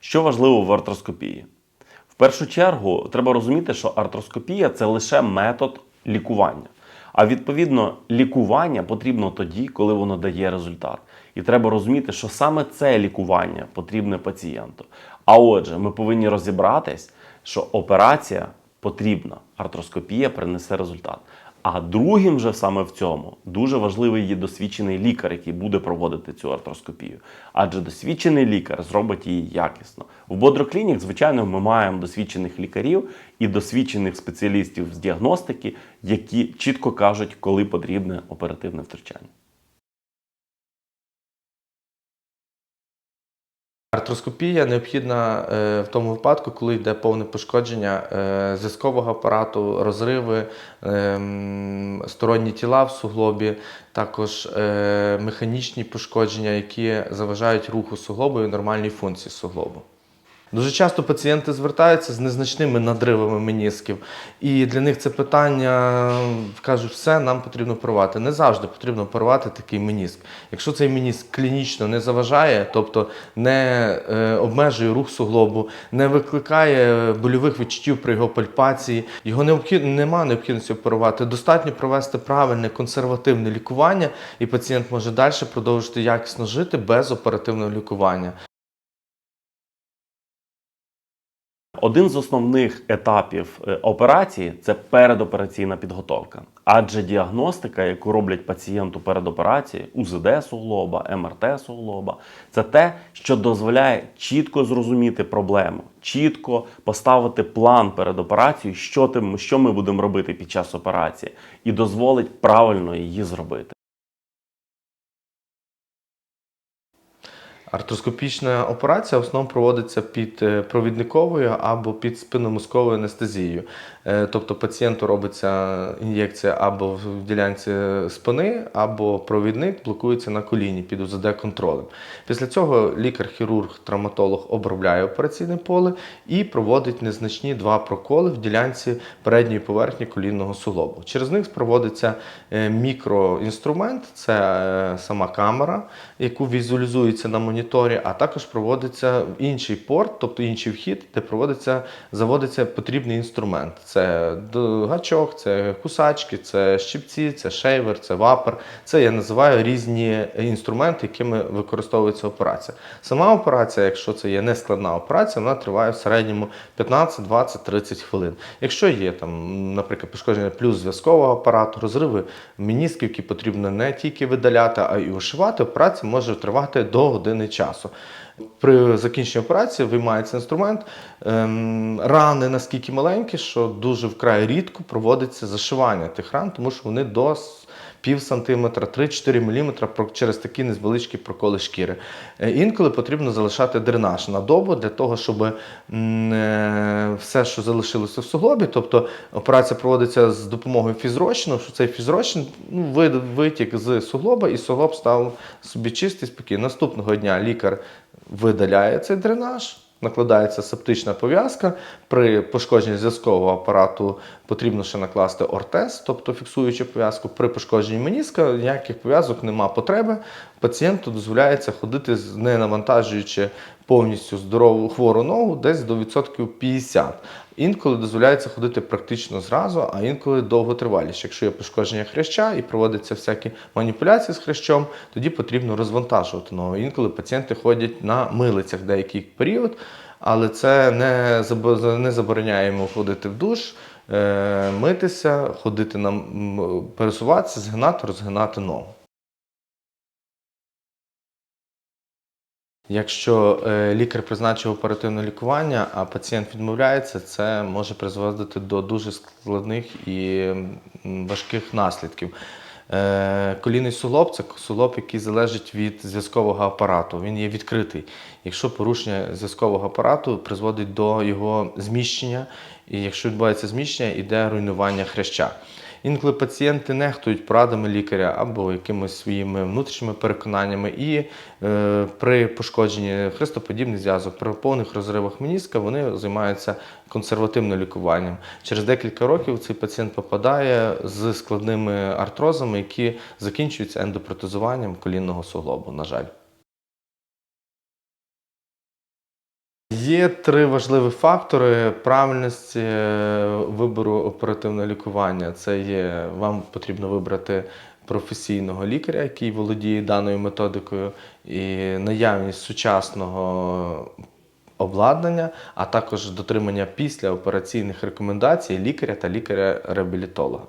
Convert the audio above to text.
Що важливо в артроскопії? В першу чергу треба розуміти, що артроскопія це лише метод лікування. А відповідно, лікування потрібно тоді, коли воно дає результат. І треба розуміти, що саме це лікування потрібне пацієнту. А отже, ми повинні розібратись, що операція потрібна, артроскопія принесе результат. А другим же саме в цьому дуже важливий є досвідчений лікар, який буде проводити цю артроскопію. Адже досвідчений лікар зробить її якісно. В Бодроклінік, звичайно, ми маємо досвідчених лікарів і досвідчених спеціалістів з діагностики, які чітко кажуть, коли потрібне оперативне втручання. Артроскопія необхідна е, в тому випадку, коли йде повне пошкодження е, зв'язкового апарату, розриви, ем, сторонні тіла в суглобі, також е, механічні пошкодження, які заважають руху суглобу і нормальній функції суглобу. Дуже часто пацієнти звертаються з незначними надривами менісків, і для них це питання кажуть, все нам потрібно оперувати. Не завжди потрібно оперувати такий меніск. Якщо цей меніск клінічно не заважає, тобто не е, обмежує рух суглобу, не викликає больових відчуттів при його пальпації, його необхід... немає необхідності оперувати. Достатньо провести правильне консервативне лікування, і пацієнт може далі продовжити якісно жити без оперативного лікування. Один з основних етапів е, операції це передопераційна підготовка. Адже діагностика, яку роблять пацієнту перед операцією, УЗД суглоба, МРТ суглоба, це те, що дозволяє чітко зрозуміти проблему, чітко поставити план перед операцією, що, тим, що ми будемо робити під час операції, і дозволить правильно її зробити. Артроскопічна операція в основному проводиться під е, провідниковою або під спинномозковою анестезією. Е, Тобто пацієнту робиться ін'єкція або в ділянці спини, або провідник блокується на коліні під УЗД-контролем. Після цього лікар-хірург, травматолог обробляє операційне поле і проводить незначні два проколи в ділянці передньої поверхні колінного суглобу. Через них проводиться е, мікроінструмент, це сама камера, яку візуалізується на моніторі, а також проводиться інший порт, тобто інший вхід, де проводиться, заводиться потрібний інструмент. Це гачок, це кусачки, це щипці, це шейвер, це вапер. Це я називаю різні інструменти, якими використовується операція. Сама операція, якщо це є нескладна операція, вона триває в середньому 15, 20, 30 хвилин. Якщо є там, наприклад, пошкодження плюс зв'язкового апарату, розриви менісків, які потрібно не тільки видаляти, а й ушивати, операція може тривати до години часу. При закінченні операції виймається інструмент. Ем, рани наскільки маленькі, що дуже вкрай рідко проводиться зашивання тих ран, тому що вони до с- пів сантиметра, 3-4 мм через такі невеличкі проколи шкіри. Е, Інколи потрібно залишати дренаж на добу для того, щоб е, все, що залишилося в суглобі, тобто операція проводиться з допомогою фізрозчину, що цей фізрозчин ну, витік з суглоба, і суглоб став собі чистий, спокійний. Наступного дня лікар видаляє цей дренаж. Накладається септична пов'язка. При пошкодженні зв'язкового апарату потрібно ще накласти ортез, тобто фіксуючу пов'язку. При пошкодженні меніска ніяких пов'язок нема потреби. Пацієнту дозволяється ходити, не навантажуючи повністю здорову хвору ногу, десь до відсотків 50. Інколи дозволяється ходити практично зразу, а інколи довготриваліше. Якщо є пошкодження хряща і проводяться всякі маніпуляції з хрящом, тоді потрібно розвантажувати ногу. Інколи пацієнти ходять на милицях деякий період, але це не, не йому ходити в душ, е, митися, ходити на пересуватися, згинати, розгинати ногу. Якщо е, лікар призначив оперативне лікування, а пацієнт відмовляється, це може призводити до дуже складних і важких наслідків. Е, Колінний суглоб це суглоб, який залежить від зв'язкового апарату. Він є відкритий. Якщо порушення зв'язкового апарату призводить до його зміщення, і якщо відбувається зміщення, йде руйнування хряща. Інколи пацієнти нехтують порадами лікаря або якимись своїми внутрішніми переконаннями, і е, при пошкодженні хрестоподібних зв'язок, при повних розривах меніска вони займаються консервативним лікуванням. Через декілька років цей пацієнт попадає з складними артрозами, які закінчуються ендопротезуванням колінного суглобу, на жаль. Є три важливі фактори правильності е, вибору оперативного лікування. Це є вам потрібно вибрати професійного лікаря, який володіє даною методикою, і наявність сучасного обладнання, а також дотримання післяопераційних рекомендацій лікаря та лікаря-реабілітолога.